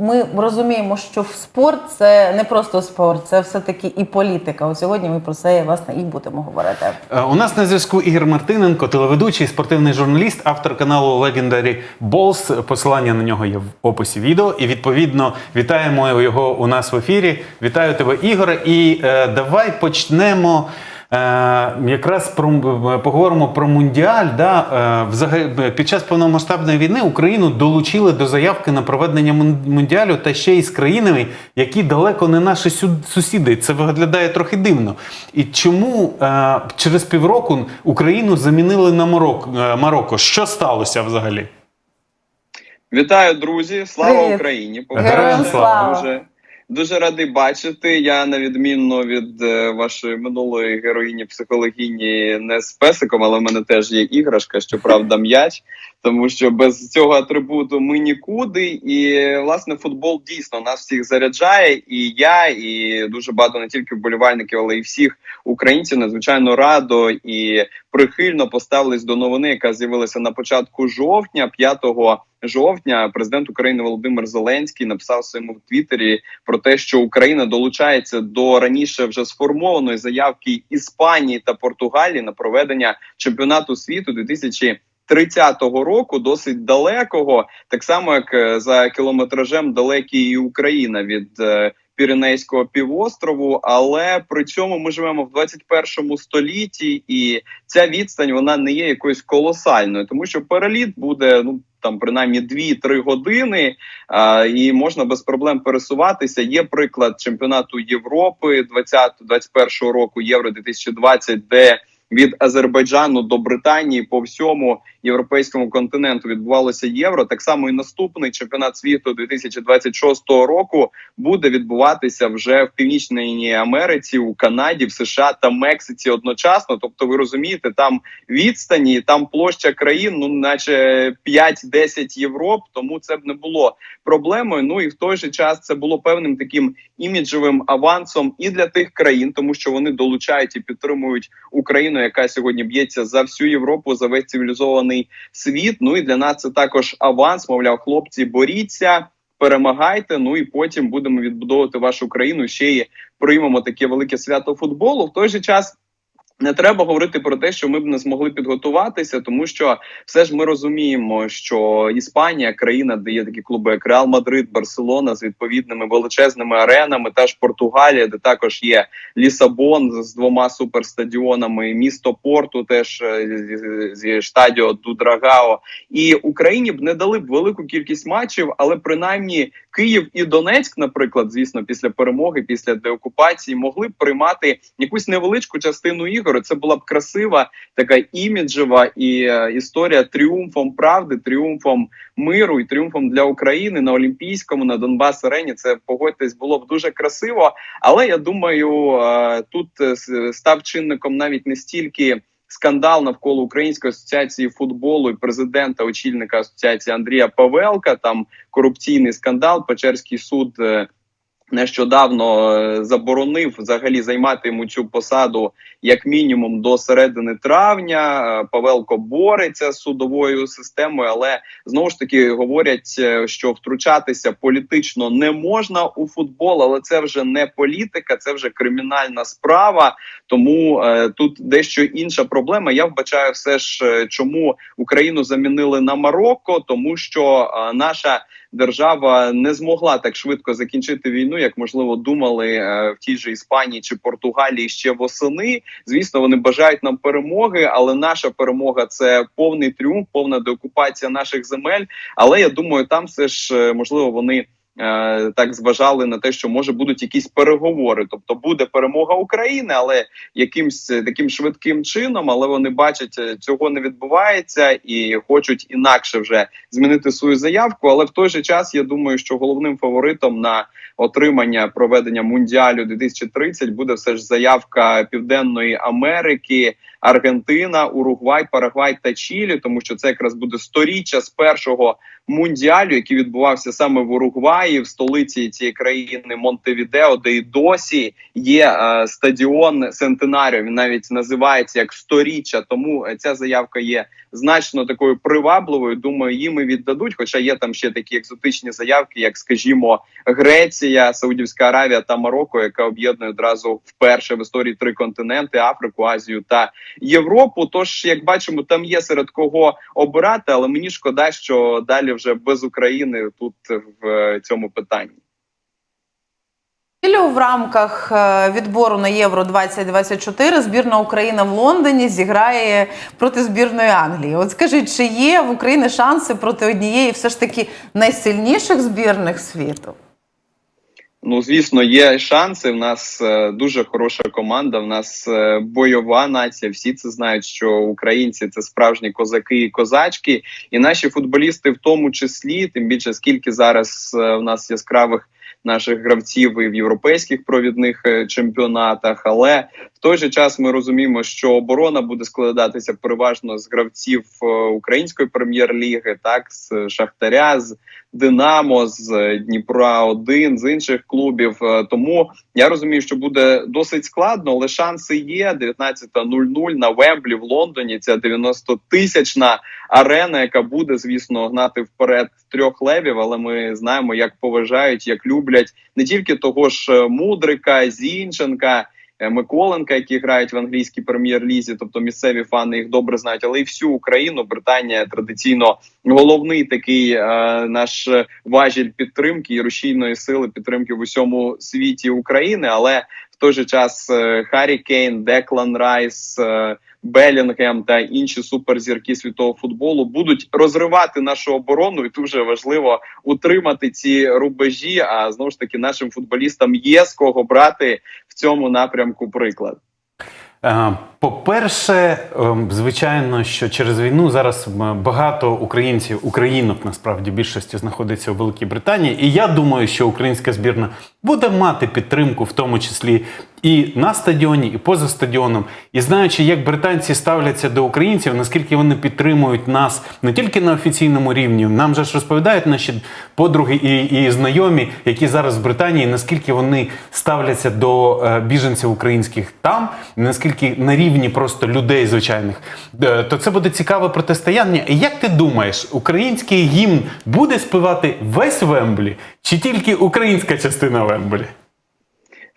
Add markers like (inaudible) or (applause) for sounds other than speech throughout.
Ми розуміємо, що спорт це не просто спорт, це все-таки і політика. От сьогодні ми про це власне і будемо говорити. Е, У нас на зв'язку Ігор Мартиненко, телеведучий, спортивний журналіст, автор каналу Legendary Balls. Посилання на нього є в описі відео. І відповідно вітаємо його у нас в ефірі. Вітаю тебе, Ігоре. І е, давай почнемо. Е, якраз про поговоримо про мундіаль. Да? Е, взагалі, під час повномасштабної війни Україну долучили до заявки на проведення мундіалю та ще й з країнами, які далеко не наші сусіди. Це виглядає трохи дивно. І чому е, через півроку Україну замінили на Марок, е, Марокко? Що сталося взагалі? Вітаю, друзі! Слава. Україні! Героям слава! Дуже, дуже радий бачити. Я на відмінно від е, вашої минулої героїні психологіні не з песиком, але в мене теж є іграшка, щоправда, м'яч. Тому що без цього атрибуту ми нікуди. І власне футбол дійсно нас всіх заряджає. І я, і дуже багато не тільки вболівальників, але і всіх українців надзвичайно радо і прихильно поставились до новини, яка з'явилася на початку жовтня, 5 жовтня. Президент України Володимир Зеленський написав в своєму Твіттері про те, що Україна долучається до раніше вже сформованої заявки Іспанії та Португалії на проведення чемпіонату світу 2000 30-го року досить далекого, так само як е, за кілометражем далекий і Україна від е, Піренейського півострову, але при цьому ми живемо в 21 столітті, і ця відстань вона не є якоюсь колосальною, тому що переліт буде ну там принаймні 2-3 години, а, і можна без проблем пересуватися. Є приклад чемпіонату Європи 20-21 року, Євро 2020, де від Азербайджану до Британії по всьому європейському континенту відбувалося євро. Так само і наступний чемпіонат світу 2026 року буде відбуватися вже в північній Америці, у Канаді, в США та Мексиці одночасно. Тобто, ви розумієте, там відстані, там площа країн, ну наче 5-10 Європ. Тому це б не було проблемою. Ну і в той же час це було певним таким іміджевим авансом і для тих країн, тому що вони долучають і підтримують Україну, яка сьогодні б'ється за всю Європу, за весь цивілізований світ. Ну і для нас це також аванс. Мовляв, хлопці, боріться. Перемагайте, ну і потім будемо відбудовувати вашу країну. Ще й приймемо таке велике свято футболу. В той же час не треба говорити про те, що ми б не змогли підготуватися, тому що все ж ми розуміємо, що Іспанія країна, де є такі клуби, як Реал Мадрид, Барселона з відповідними величезними аренами, та ж Португалія, де також є Лісабон з двома суперстадіонами, місто Порту, теж е, зі- штадіо Дудрагао. І Україні б не дали б велику кількість матчів, але принаймні Київ і Донецьк, наприклад, звісно, після перемоги, після деокупації, могли б приймати якусь невеличку частину ігор. Це була б красива, така іміджева і історія тріумфом правди, тріумфом миру і тріумфом для України на Олімпійському, на Донбас арені. Це погодьтесь, було б дуже красиво. Але я думаю, е, тут е, став чинником навіть не стільки. Скандал навколо Української асоціації футболу і президента, очільника асоціації Андрія Павелка. Там корупційний скандал. Печерський суд е, нещодавно е, заборонив взагалі займати йому цю посаду як мінімум до середини травня. Е, Павелко бореться з судовою системою, але знову ж таки говорять, е, що втручатися політично не можна у футбол, але це вже не політика, це вже кримінальна справа. Тому е, тут дещо інша проблема. Я вбачаю все ж, чому Україну замінили на Марокко, тому що е, наша держава не змогла так швидко закінчити війну, як можливо думали е, в тій же Іспанії чи Португалії ще восени. Звісно, вони бажають нам перемоги, але наша перемога це повний тріумф, повна деокупація наших земель. Але я думаю, там все ж е, можливо вони. Е, Так зважали на те, що може будуть якісь переговори, тобто буде перемога України, але якимсь е, таким швидким чином. Але вони бачать, е, цього не відбувається і хочуть інакше вже змінити свою заявку. Але в той же час я думаю, що головним фаворитом на отримання проведення мундіалю 2030 буде все ж заявка Південної Америки, Аргентина, Уругвай, Парагвай та Чилі, тому що це якраз буде сторіччя з першого мундіалю, який відбувався саме в Уругваї, в столиці цієї країни Монтевідео, де і досі є е, стадіон Сентенаріо. Він навіть називається як сторіччя. Тому е, ця заявка є значно такою привабливою. Думаю, їм і віддадуть. Хоча є там ще такі екзотичні заявки, як, скажімо, Греція, Саудівська Аравія та Марокко, яка об'єднує одразу вперше в історії три континенти: Африку, Азію та Європу. Тож, як бачимо, там є серед кого обирати, але мені шкода, що далі вже без України тут в е, цьому питанні. В рамках е, відбору на Євро 2024 збірна України в Лондоні зіграє проти збірної Англії. От скажіть, чи є в Україні шанси проти однієї все ж таки найсильніших збірних світу? Ну, звісно, є шанси. В нас е, дуже хороша команда. В нас е, бойова нація. Всі це знають, що українці це справжні козаки і козачки, і наші футболісти, в тому числі, тим більше скільки зараз е, в нас яскравих наших гравців і в європейських провідних е, чемпіонатах. Але той же час ми розуміємо, що оборона буде складатися переважно з гравців е, української прем'єр-ліги, так з Шахтаря, з Динамо, з Дніпра 1 з інших клубів. Е, Тому я розумію, що буде досить складно, але шанси є. 19.00 на Вемблі в Лондоні. Ця 90-тисячна арена, яка буде, звісно, гнати вперед трьох левів. Але ми знаємо, як поважають, як люблять не тільки того ж е, Мудрика, Зінченка. Е, Миколенка, які грають в англійській прем'єр-лізі, тобто місцеві фани їх добре знають, але й всю Україну Британія традиційно головний такий е, наш важіль підтримки і рушійної сили підтримки в усьому світі України. Але в той же час е, Харрі Кейн, Деклан Райс, е, Белінгем та інші суперзірки світового футболу будуть розривати нашу оборону, і дуже важливо утримати ці рубежі. А знову ж таки, нашим футболістам є з кого брати в цьому напрямку приклад. Е, По-перше, ем, звичайно, що через війну зараз багато українців, українок насправді більшості знаходиться у Великій Британії, і я думаю, що українська збірна буде мати підтримку, в тому числі і на стадіоні, і поза стадіоном. І знаючи, як британці ставляться до українців, наскільки вони підтримують нас не тільки на офіційному рівні, нам же ж розповідають наші подруги і, і знайомі, які зараз в Британії, наскільки вони ставляться до е, біженців українських там, наскільки на рівні просто людей звичайних, Е, то це буде цікаве протистояння. І як ти думаєш, український гімн буде співати весь Вемблі, чи тільки українська частина Вемблі?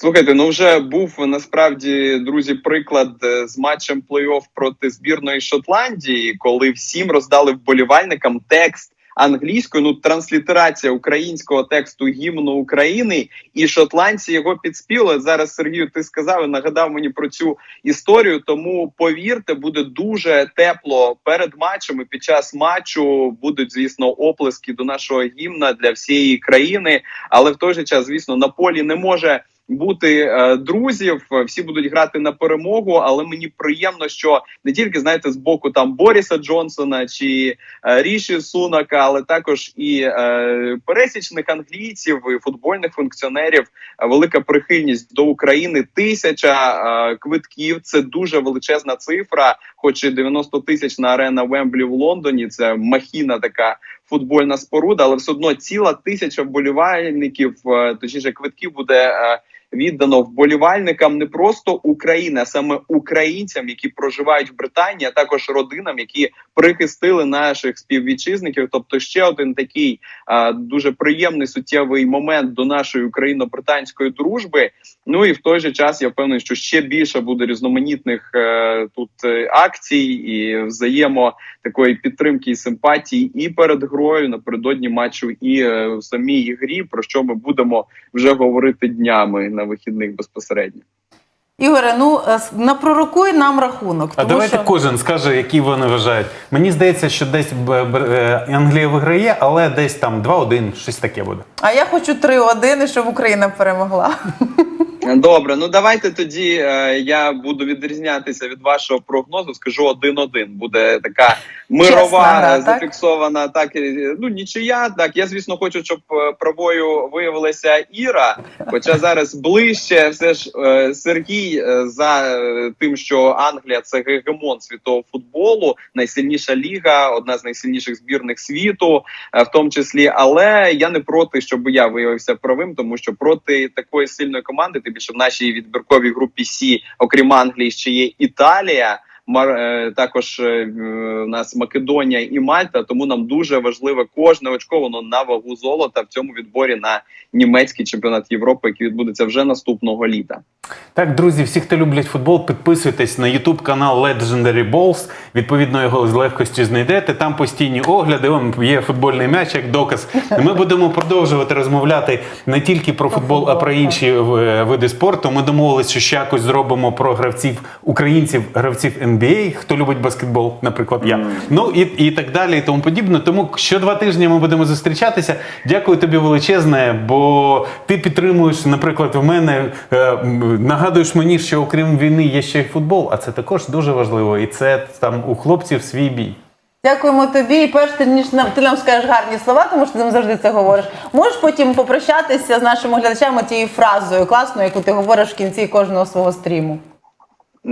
Слухайте, ну вже був насправді друзі приклад е, з матчем плей-офф проти збірної Шотландії, коли всім роздали вболівальникам текст англійською. Ну транслітерація українського тексту гімну України, і шотландці його підспіли. Зараз Сергію, ти сказав і нагадав мені про цю історію. Тому повірте, буде дуже тепло перед матчем. і Під час матчу будуть, звісно, оплески до нашого гімна для всієї країни. Але в той же час, звісно, на полі не може бути е, друзів. Всі будуть грати на перемогу. Але мені приємно, що не тільки знаєте з боку там Боріса Джонсона чи е, Ріші Сунака, але також і е, пересічних англійців і футбольних функціонерів. е, Велика прихильність до України. Тисяча е, квитків це дуже величезна цифра. Хоч і 90 тисяч на арена Вемблі в Лондоні. Це махіна така футбольна споруда, але все одно ціла тисяча вболівальників, е, точніше квитків буде е, віддано вболівальникам не просто України, а саме українцям, які проживають в Британії, а також родинам, які прихистили наших співвітчизників. Тобто, ще один такий е, дуже приємний суттєвий момент до нашої україно-британської дружби. Ну і в той же час я впевнений, що ще більше буде різноманітних е, тут е, акцій і взаємо такої підтримки і симпатії і перед грою напередодні матчу, і е, в самій грі, про що ми будемо вже говорити днями на вихідних безпосередньо. Ігоре, ну е, напророкуй нам рахунок. А тому давайте що... кожен скаже, які вони вважають. Мені здається, що десь е, Англія виграє, але десь там 2-1, щось таке буде. А я хочу 3-1, і щоб Україна перемогла. (laughs) Добре, ну давайте тоді е, я буду відрізнятися від вашого прогнозу. Скажу один-один. Буде така мирова, Чесна е, так? зафіксована. Так е, ну нічия. Так я звісно хочу, щоб е, правою виявилася Іра. Хоча зараз ближче, все ж е, Сергій е, за е, тим, що Англія це гегемон світового футболу, найсильніша ліга, одна з найсильніших збірних світу, е, в тому числі. Але я не проти, щоб я виявився правим, тому що проти такої сильної команди, тим більше в нашій відбірковій групі Сі, окрім Англії, ще є Італія. Мар е, також е, в нас Македонія і Мальта. Тому нам дуже важливе кожне очко воно на вагу золота в цьому відборі на німецький чемпіонат Європи, який відбудеться вже наступного літа. Так, друзі, всі, хто люблять футбол, підписуйтесь на YouTube канал Legendary Balls. Відповідно, його з легкості знайдете. Там постійні огляди. Вон є футбольний м'яч як доказ. Ми будемо продовжувати розмовляти не тільки про футбол, а про інші е, види спорту. Ми домовилися, що ще якось зробимо про гравців українців, гравців NBA, хто любить баскетбол, наприклад, я. Ну і, і так далі, і тому подібне. Тому що два тижні ми будемо зустрічатися. Дякую тобі величезне, бо ти підтримуєш, наприклад, в мене е, нагадуєш мені, що окрім війни є ще й футбол, а це також дуже важливо. І це там у хлопців свій бій. Дякуємо тобі. І перш ти, ніж нам ти нам скажеш гарні слова, тому що ти нам завжди це говориш. Можеш потім попрощатися з нашими глядачами тією фразою класною, яку ти говориш в кінці кожного свого стріму.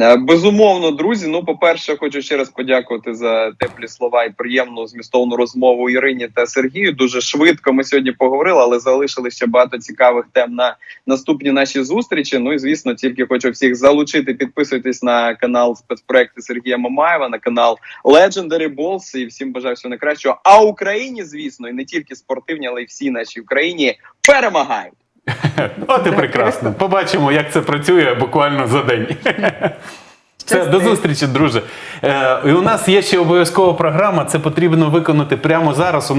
Е, Безумовно, друзі. Ну, по-перше, хочу ще раз подякувати за теплі слова і приємну змістовну розмову Ірині та Сергію. Дуже швидко ми сьогодні поговорили, але залишили ще багато цікавих тем на наступні наші зустрічі. Ну і звісно, тільки хочу всіх залучити. Підписуйтесь на канал спецпроекти Сергія Мамаєва, на канал Legendary Balls. І всім бажаю всього найкращого. А Україні, звісно, і не тільки спортивні, але й всі наші Україні перемагають. (laughs) От і прекрасно. Побачимо, як це працює буквально за день. Це до зустрічі, друже. Е, і у нас є ще обов'язкова програма. Це потрібно виконати прямо зараз.